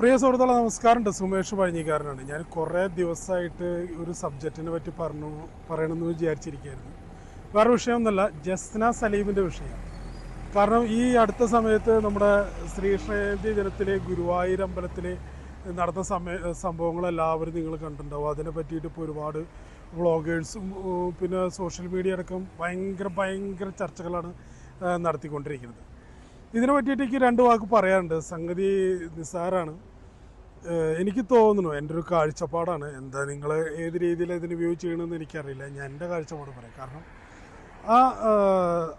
പ്രിയ സുഹൃത്തുക്കളെ നമസ്കാരമുണ്ട് സുമേഷ് പഴഞ്ഞിക്കാരനാണ് ഞാൻ കുറേ ദിവസമായിട്ട് ഒരു സബ്ജക്റ്റിനെ പറ്റി പറഞ്ഞു പറയണമെന്ന് വിചാരിച്ചിരിക്കുകയായിരുന്നു. വേറെ വിഷയമൊന്നുമല്ല ജസ്ന സലീമിന്റെ വിഷയം. കാരണം ഈ അടുത്ത സമയത്ത് നമ്മുടെ ശ്രീകൃഷ്ണജയന്തി ദിനത്തിൽ ഗുരുവായൂർ അമ്പലത്തിൽ നടന്ന സമയ സംഭവങ്ങളെല്ലാവരും നിങ്ങൾ കണ്ടിട്ടുണ്ടാവും. അതിനെ പറ്റിയിട്ട് ഇപ്പോൾ ഒരുപാട് വ്ളോഗേഴ്സും പിന്നെ സോഷ്യൽ മീഡിയ അടക്കം ഭയങ്കര ഭയങ്കര ചർച്ചകളാണ് നടത്തിക്കൊണ്ടിരിക്കുന്നത്. ഇതിനെ പറ്റിയിട്ട് എനിക്ക് രണ്ട് വാക്ക് പറയാനുണ്ട്. സംഗതി നിസ്സാരാണ് ഏഹ് എനിക്ക് തോന്നുന്നു എന്റെ ഒരു കാഴ്ചപ്പാടാണ്. എന്താ നിങ്ങൾ ഏത് രീതിയിൽ ഇതിന് വ്യൂ ചെയ്യണമെന്ന് എനിക്കറിയില്ല. ഞാൻ എന്റെ കാഴ്ചപ്പാട് പറയാം. കാരണം ആ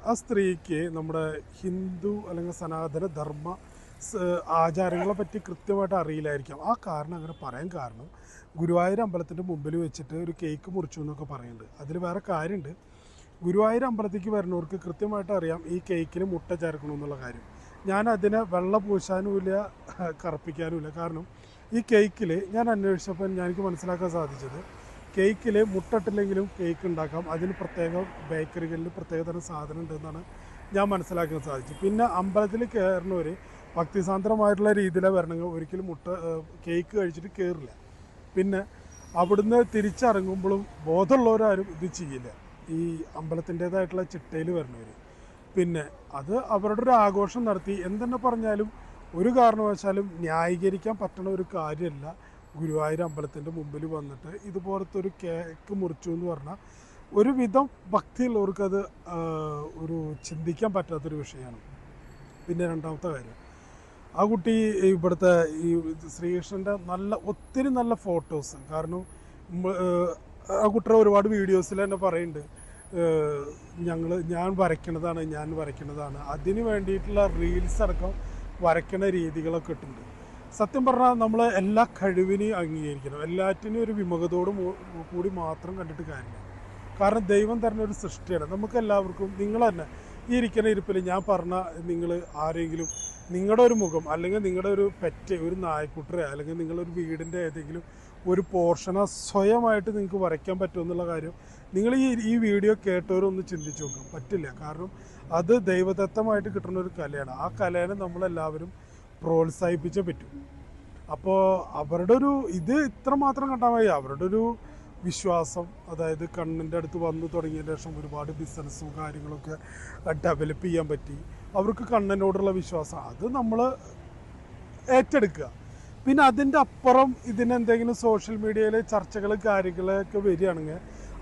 ആ സ്ത്രീക്ക് നമ്മുടെ ഹിന്ദു അല്ലെങ്കിൽ സനാതന ധർമ്മ ആചാരങ്ങളെ പറ്റി കൃത്യമായിട്ട് അറിയില്ലായിരിക്കാം. ആ കാരണം അങ്ങനെ പറയാൻ കാരണം ഗുരുവായൂർ അമ്പലത്തിന്റെ മുമ്പിൽ വെച്ചിട്ട് ഒരു കേക്ക് മുറിച്ചു എന്നൊക്കെ പറയുന്നുണ്ട്. അതിൽ വേറെ കാര്യമുണ്ട് ഗുരുവായൂർ അമ്പലത്തേക്ക് വരുന്നവർക്ക് കൃത്യമായിട്ട് അറിയാം ഈ കേക്കിന് മുട്ട ചേർക്കണമെന്നുള്ള കാര്യം. ഞാൻ അതിനെ വെള്ള പൂശാനുമില്ല കറുപ്പിക്കാനുമില്ല. കാരണം ഈ കേക്കിൽ ഞാൻ അന്വേഷിച്ചപ്പോൾ ഞാൻ എനിക്ക് മനസ്സിലാക്കാൻ സാധിച്ചത് കേക്കിൽ മുട്ടട്ടില്ലെങ്കിലും കേക്ക് ഉണ്ടാക്കാം. അതിന് പ്രത്യേക ബേക്കറികളിൽ പ്രത്യേക തരം സാധനം ഉണ്ടെന്നാണ് ഞാൻ മനസ്സിലാക്കാൻ സാധിച്ചു പിന്നെ അമ്പലത്തിൽ കയറുന്നവർ ഭക്തിസാന്ദ്രമായിട്ടുള്ള രീതിയിലാണ് വരണമെങ്കിൽ ഒരിക്കലും മുട്ട കേക്ക് കഴിച്ചിട്ട് കയറില്ല പിന്നെ അവിടുന്ന് തിരിച്ചിറങ്ങുമ്പോഴും ബോധമുള്ളവരാരും ഇത് ചെയ്യില്ല. ഈ അമ്പലത്തിന്റേതായിട്ടുള്ള ചിട്ടയിൽ വരുന്നവർ പിന്നെ അത് അവരുടെ ഒരു ആഘോഷം നടത്തി. എന്തെന്നെ പറഞ്ഞാലും ഒരു കാരണവശാലും ന്യായീകരിക്കാൻ പറ്റണ ഒരു കാര്യമല്ല ഗുരുവായൂർ അമ്പലത്തിന്റെ മുമ്പിൽ വന്നിട്ട്. ഇതുപോലത്തെ ഒരു കേക്ക് മുറിച്ചു എന്ന് പറഞ്ഞാൽ ഒരുവിധം ഭക്തിയുള്ളവർക്കത് ഒരു ചിന്തിക്കാൻ പറ്റാത്തൊരു വിഷയമാണ്. പിന്നെ രണ്ടാമത്തെ കാര്യം ആ കുട്ടി ഇവിടുത്തെ ഈ ശ്രീകൃഷ്ണന്റെ നല്ല ഒത്തിരി നല്ല ഫോട്ടോസ്. കാരണം ആ കുട്ടിയുടെ ഒരുപാട് വീഡിയോസിൽ തന്നെ പറയുന്നുണ്ട് ഞങ്ങൾ ഞാൻ വരയ്ക്കണതാണ് ഞാൻ വരയ്ക്കണതാണ്. അതിന് വേണ്ടിയിട്ടുള്ള റീൽസ് അടക്കം വരയ്ക്കണ രീതികളൊക്കെ ഇട്ടുണ്ട് സത്യം പറഞ്ഞാൽ നമ്മൾ എല്ലാ കഴിവിനെയും അംഗീകരിക്കണം. എല്ലാറ്റിനും ഒരു വിമുഖതയോട് കൂടി മാത്രം കണ്ടിട്ട് കാര്യമില്ല. കാരണം ദൈവം തരുന്ന ഒരു സൃഷ്ടിയാണ്. നമുക്ക് എല്ലാവർക്കും നിങ്ങൾ തന്നെ ഈ ഇരിക്കുന്ന ഇരിപ്പിൽ ഞാൻ പറഞ്ഞ നിങ്ങൾ ആരെങ്കിലും നിങ്ങളുടെ ഒരു മുഖം അല്ലെങ്കിൽ നിങ്ങളുടെ ഒരു പെറ്റ് ഒരു നായ്ക്കുട്ടരെ അല്ലെങ്കിൽ നിങ്ങളൊരു വീടിന്റെ ഏതെങ്കിലും ഒരു പോർഷന സ്വയമായിട്ട് നിങ്ങൾക്ക് വരയ്ക്കാൻ പറ്റുമെന്നുള്ള കാര്യം നിങ്ങൾ ഈ ഈ വീഡിയോ കേട്ടവരൊന്ന് ചിന്തിച്ചു നോക്കും. പറ്റില്ല. കാരണം അത് ദൈവദത്തമായിട്ട് കിട്ടുന്ന ഒരു കലയാണ്. ആ കലേനെ നമ്മളെല്ലാവരും പ്രോത്സാഹിപ്പിച്ചേ പറ്റും. അപ്പോൾ അവരുടെ ഒരു ഇത് ഇത്ര മാത്രം കണ്ടാൽ മതി. അവരുടെ ഒരു വിശ്വാസം അതായത് കണ്ണിന്റെ അടുത്ത് വന്നു തുടങ്ങിയ ശേഷം ഒരുപാട് ബിസിനസ്സും കാര്യങ്ങളൊക്കെ ഡെവലപ്പ് ചെയ്യാൻ പറ്റി. അവർക്ക് കണ്ണിനോടുള്ള വിശ്വാസം. അത് നമ്മൾ ഏറ്റെടുക്കുക. പിന്നെ അതിന്റെ അപ്പുറം ഇതിനെന്തെങ്കിലും സോഷ്യൽ മീഡിയയിൽ ചർച്ചകൾ കാര്യങ്ങളൊക്കെ വരികയാണെങ്കിൽ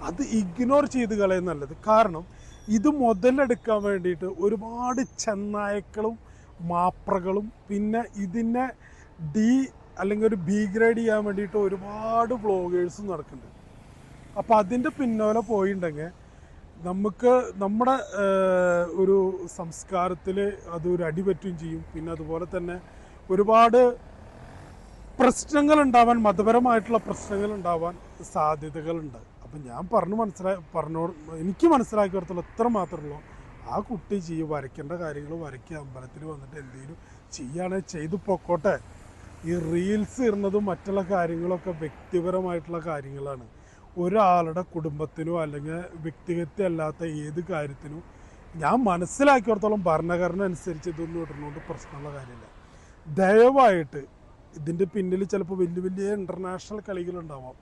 അത് ഇഗ്നോർ ചെയ്ത് കളയും നല്ലത്. കാരണം ഇത് മുതലെടുക്കാൻ വേണ്ടിയിട്ട് ഒരുപാട് ചെന്നായക്കളും മാപ്രകളും പിന്നെ ഇതിനെ ഡി അല്ലെങ്കിൽ ഒരു ബി ഗ്രേഡ് ചെയ്യാൻ വേണ്ടിയിട്ട് ഒരുപാട് വ്ളോഗേഴ്സും നടക്കുന്നുണ്ട്. അപ്പോൾ അതിന്റെ പിന്നാലെ പോയിട്ടുണ്ടെങ്കിൽ നമുക്ക് നമ്മുടെ ഒരു സംസ്കാരത്തിൽ അതൊരു അടിപറ്റും ചെയ്യും. പിന്നെ അതുപോലെ തന്നെ ഒരുപാട് പ്രശ്നങ്ങൾ ഉണ്ടാവാൻ മതപരമായിട്ടുള്ള പ്രശ്നങ്ങൾ ഉണ്ടാവാൻ സാധ്യതകളുണ്ട്. അപ്പം ഞാൻ പറഞ്ഞു മനസ്സിലായി പറഞ്ഞോ എനിക്ക് മനസ്സിലാക്കിയിടത്തോളം മാത്രമേ ഉള്ളൂ. ആ കുട്ടി ചെയ്യും വരയ്ക്കേണ്ട കാര്യങ്ങൾ വരയ്ക്കുക അമ്പലത്തിൽ വന്നിട്ട് എന്തെങ്കിലും ചെയ്യുകയാണെങ്കിൽ ചെയ്തു പൊക്കോട്ടെ. ഈ റീൽസ് ഇടുന്നതും മറ്റുള്ള കാര്യങ്ങളൊക്കെ വ്യക്തിപരമായിട്ടുള്ള കാര്യങ്ങളാണ്. ഒരാളുടെ കുടുംബത്തിനോ അല്ലെങ്കിൽ വ്യക്തിഗത അല്ലാത്ത ഏത് കാര്യത്തിനും ഞാൻ മനസ്സിലാക്കിയിടത്തോളം ഭരണഘടന അനുസരിച്ച് ഇതൊന്നും ഇടുന്നതുകൊണ്ട് പ്രശ്നമുള്ള കാര്യമില്ല. ദയവായിട്ട് ഇതിന്റെ പിന്നിൽ ചിലപ്പോൾ വലിയ വലിയ ഇന്റർനാഷണൽ കളികളുണ്ടാവാം.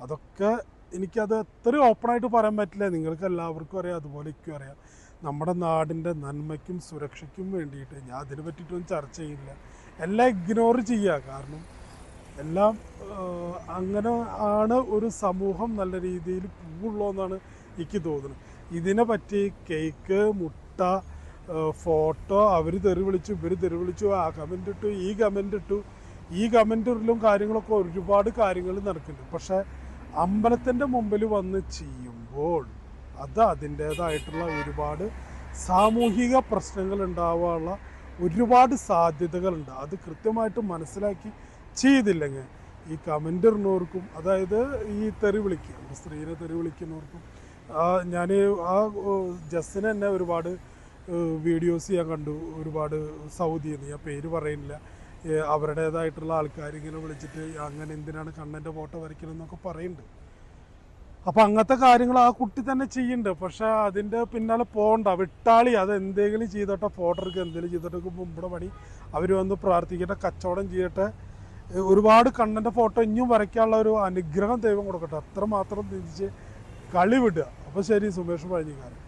അതൊക്കെ എനിക്കത് അത്ര ഓപ്പണായിട്ട് പറയാൻ പറ്റില്ല. നിങ്ങൾക്ക് എല്ലാവർക്കും അറിയാം അതുപോലെ എനിക്കും അറിയാം. നമ്മുടെ നാടിന്റെ നന്മയ്ക്കും സുരക്ഷയ്ക്കും വേണ്ടിയിട്ട് ഞാൻ അതിനെ പറ്റിയിട്ടൊന്നും ചർച്ച ചെയ്യില്ല. എല്ലാം ഇഗ്നോർ ചെയ്യുക കാരണം എല്ലാം അങ്ങനെ ആണ് ഒരു സമൂഹം നല്ല രീതിയിൽ പൂവുള്ളതെന്നാണ് എനിക്ക് തോന്നുന്നത്. ഇതിനെ പറ്റി കേക്ക് മുട്ട ഫോട്ടോ അവർ തെറി വിളിച്ചു ഇവർ തെറി വിളിച്ചു ആ കമന്റ് ഇട്ടു ഈ കമന്റ് ഇട്ടു ഈ കമന്റിലും കാര്യങ്ങളൊക്കെ ഒരുപാട് കാര്യങ്ങൾ നടക്കുന്നുണ്ട്. പക്ഷേ അമ്പലത്തിന്റെ മുമ്പിൽ വന്ന് ചെയ്യുമ്പോൾ അത് അതിന്റേതായിട്ടുള്ള ഒരുപാട് സാമൂഹിക പ്രശ്നങ്ങൾ ഉണ്ടാവാനുള്ള ഒരുപാട് സാധ്യതകളുണ്ട്. അത് കൃത്യമായിട്ട് മനസ്സിലാക്കി ചെയ്തില്ലെങ്കിൽ ഈ കമന്റ് ഇടുന്നവർക്കും അതായത് ഈ തെറി വിളിക്കുക ഒരു സ്ത്രീനെ തെറി വിളിക്കുന്നവർക്കും ഞാൻ ആ ജസ്സിനെ തന്നെ ഒരുപാട് വീഡിയോസ് ഞാൻ കണ്ടു ഒരുപാട് സൗദിയിൽ നിന്ന് ഞാൻ പേര് പറയുന്നില്ല. അവരുടേതായിട്ടുള്ള ആൾക്കാർ ഇങ്ങനെ വിളിച്ചിട്ട് അങ്ങനെ എന്തിനാണ് കണ്ണന്റെ ഫോട്ടോ വരയ്ക്കണമെന്നൊക്കെ പറയുന്നുണ്ട്. അപ്പം അങ്ങനത്തെ കാര്യങ്ങൾ ആ കുട്ടി തന്നെ ചെയ്യുന്നുണ്ട്. പക്ഷെ അതിന്റെ പിന്നാലെ പോകണ്ട വിട്ടാളി അത് എന്തെങ്കിലും ചെയ്തോട്ടെ ഫോട്ടോ എടുക്കുക എന്തെങ്കിലും ചെയ്തോട്ടെ മുമ്പുടെ പണി. അവർ വന്ന് പ്രാർത്ഥിക്കട്ടെ കച്ചവടം ചെയ്യട്ടെ ഒരുപാട് കണ്ണന്റെ ഫോട്ടോ ഇനിയും വരയ്ക്കാനുള്ള ഒരു അനുഗ്രഹം ദൈവം കൊടുക്കട്ടെ. അത്രമാത്രം തിരിച്ച് കളി വിടുക. അപ്പോൾ ശരി സുമേഷ് പഴഞ്ഞിക്കാരൻ